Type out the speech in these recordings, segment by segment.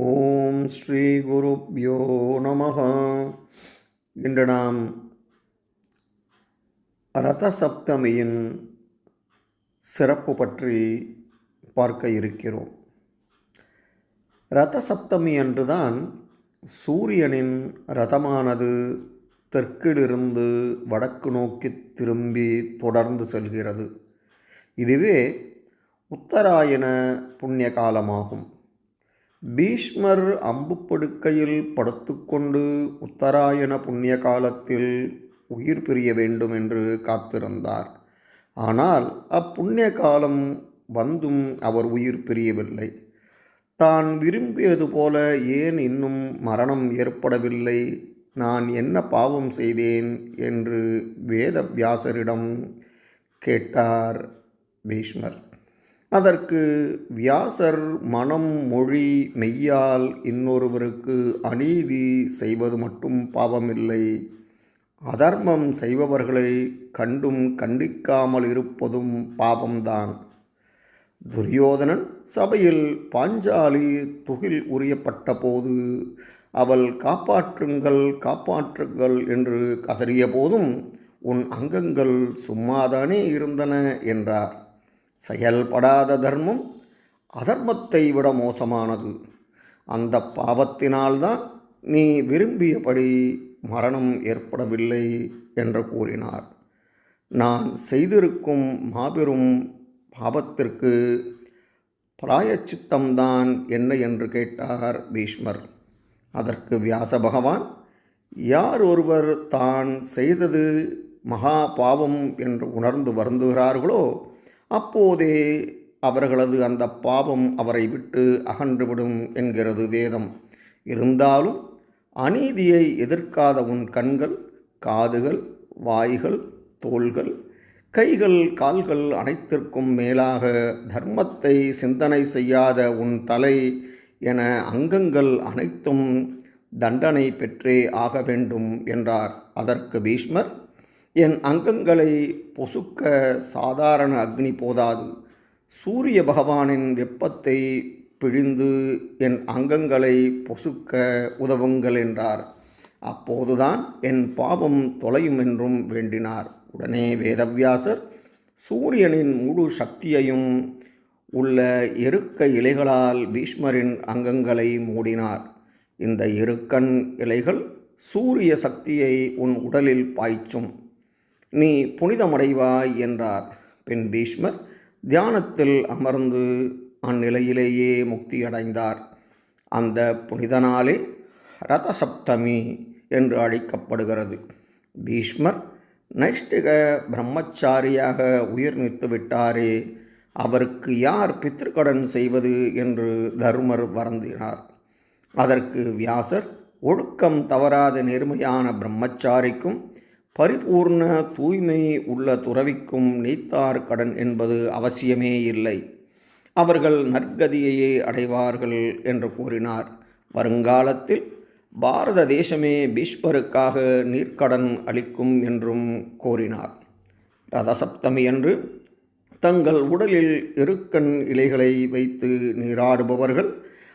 ஓம் ஸ்ரீ குருப்யோ நமः இன்று நாம் ரத சப்தமியின் சிறப்பு பற்றி பார்க்க இருக்கிறோம். ரத சப்தமி அன்றுதான் சூரியனின் ரதமானது தெற்கிலிருந்து வடக்கு நோக்கி திரும்பி தொடர்ந்து செல்கிறது. இதுவே உத்தராயண புண்ணிய காலமாகும் பீஷ்மர் அம்பு படுக்கையில் படுத்துக்கொண்டு உத்தராயண புண்ணிய காலத்தில் உயிர் பிரிய வேண்டும் என்று காத்திருந்தார். ஆனால் அப்புண்ணிய காலம் வந்தும் அவர் உயிர் பிரியவில்லை. தான் விரும்பியது போல ஏன் இன்னும் மரணம் ஏற்படவில்லை? நான் என்ன பாவம் செய்தேன்? என்று வேதவியாசரிடம் கேட்டார் பீஷ்மர். அதற்கு வியாசர் மனம் மொழி மெய்யால் இன்னொருவருக்கு அநீதி செய்வது மட்டும் பாவமில்லை. அதர்மம் செய்பவர்களை கண்டும் கண்டிக்காமல் இருப்பதும் பாவம்தான். துரியோதனன் சபையில் பாஞ்சாலி துகில் உரியப்பட்ட போது அவள் காப்பாற்றுங்கள் காப்பாற்றுங்கள் என்று கதறிய போதும் உன் அங்கங்கள் சும்மாதானே இருந்தன என்றார். செயல்படாத தர்மம் அதர்மத்தை விட மோசமானது. அந்த பாவத்தினால்தான் நீ விரும்பியபடி மரணம் ஏற்படவில்லை என்று கூறினார். நான் செய்திருக்கும் மாபெரும் பாவத்திற்கு பிராயச்சித்தம்தான் என்ன என்று கேட்டார் பீஷ்மர். அதற்கு வியாச பகவான் யார் ஒருவர் தான் செய்தது மகா பாவம் என்று உணர்ந்து வருந்துகிறார்களோ அப்போதே அவர்களது அந்த பாவம் அவரை விட்டு அகன்றுவிடும் என்கிறது வேதம். இருந்தாலும் அநீதியை எதிர்க்காத உன் கண்கள் காதுகள் வாய்கள் தோள்கள் கைகள் கால்கள் அனைத்திற்கும் மேலாக தர்மத்தை சிந்தனை செய்யாத உன் தலை என அங்கங்கள் அனைத்தும் தண்டனை பெற்றே ஆக வேண்டும் என்றார். அதற்கு பீஷ்மர் என் அங்கங்களை பொசுக்க சாதாரண அக்னி போதாது. சூரிய பகவானின் வெப்பத்தை பிழிந்து என் அங்கங்களை பொசுக்க உதவுங்கள் என்றார். அப்போதுதான் என் பாவம் தொலையும் என்றும் வேண்டினார். உடனே வேதவியாசர் சூரியனின் முழு சக்தியையும் உள்ள எருக்க இலைகளால் பீஷ்மரின் அங்கங்களை மூடினார். இந்த எருக்கன் இலைகள் சூரிய சக்தியை உன் உடலில் பாய்ச்சும். நீ புனிதமடைவாய் என்றார். பின் பீஷ்மர் தியானத்தில் அமர்ந்து அந்நிலையிலேயே முக்தியடைந்தார். அந்த புனித நாளே ரதசப்தமி என்று அழைக்கப்படுகிறது. பீஷ்மர் நைஷ்டிக பிரம்மச்சாரியாக உயிர் நீத்து விட்டாரே அவருக்கு யார் பித்திருக்கடன் செய்வது என்று தர்மர் வருந்தினார். அதற்கு வியாசர் ஒழுக்கம் தவறாத நேர்மையான பிரம்மச்சாரிக்கும் பரிபூர்ண தூய்மை உள்ள துறவிக்கும் நீத்தார் கடன் என்பது அவசியமே இல்லை. அவர்கள் நற்கதியையே அடைவார்கள் என்று கூறினார். வருங்காலத்தில் பாரத தேசமே பீஷ்மருக்காக நீர்க்கடன் அளிக்கும் என்றும் கூறினார். ரதசப்தமி அன்று தங்கள் உடலில் எருக்கண் இலைகளை வைத்து நீராடுபவர்கள்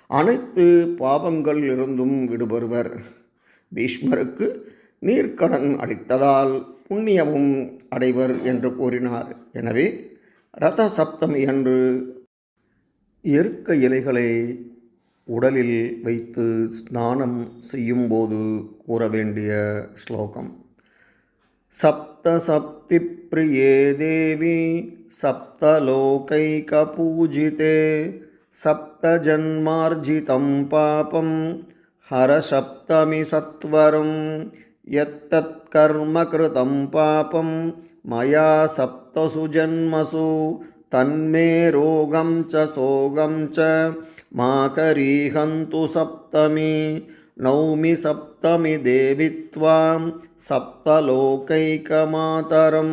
அனைத்து பாவங்கள் இருந்தும் விடுபடுவர். பீஷ்மருக்கு நீர்க்கடன் அளித்ததால் புண்ணியமும் அடைவர் என்று கூறினார். எனவே ரத சப்தமி அன்று எருக்க இலைகளை உடலில் வைத்து ஸ்நானம் செய்யும்போது கூற வேண்டிய ஸ்லோகம். சப்த சப்தி பிரியே தேவி சப்தலோகைகபூஜிதே சப்தஜன்மார்ஜிதம் பாபம் ஹரசப்தமி சத்வரம் यत्तत् कर्म कृतं पापं मया सप्तसु जन्मसु तन्मे रोगं च सोगं च मा करीहन्तु सप्तमी नौमि सप्तमि देवि त्वां सप्तलोकैकमातरं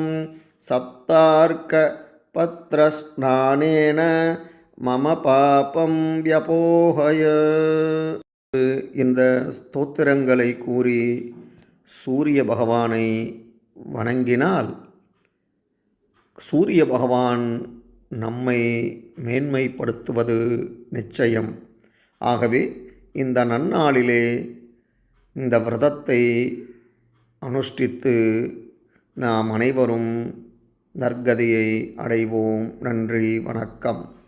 सप्तार्कपत्रस्नानेन மம பாபம் வியபோகய இந்த ஸ்தோத்திரங்களை கூறி சூரிய பகவானை வணங்கினால் சூரிய பகவான் நம்மை மேன்மைப்படுத்துவது நிச்சயம். ஆகவே இந்த நன்னாளிலே இந்த விரதத்தை அனுஷ்டித்து நாம் அனைவரும் நற்கதியை அடைவோம். நன்றி வணக்கம்.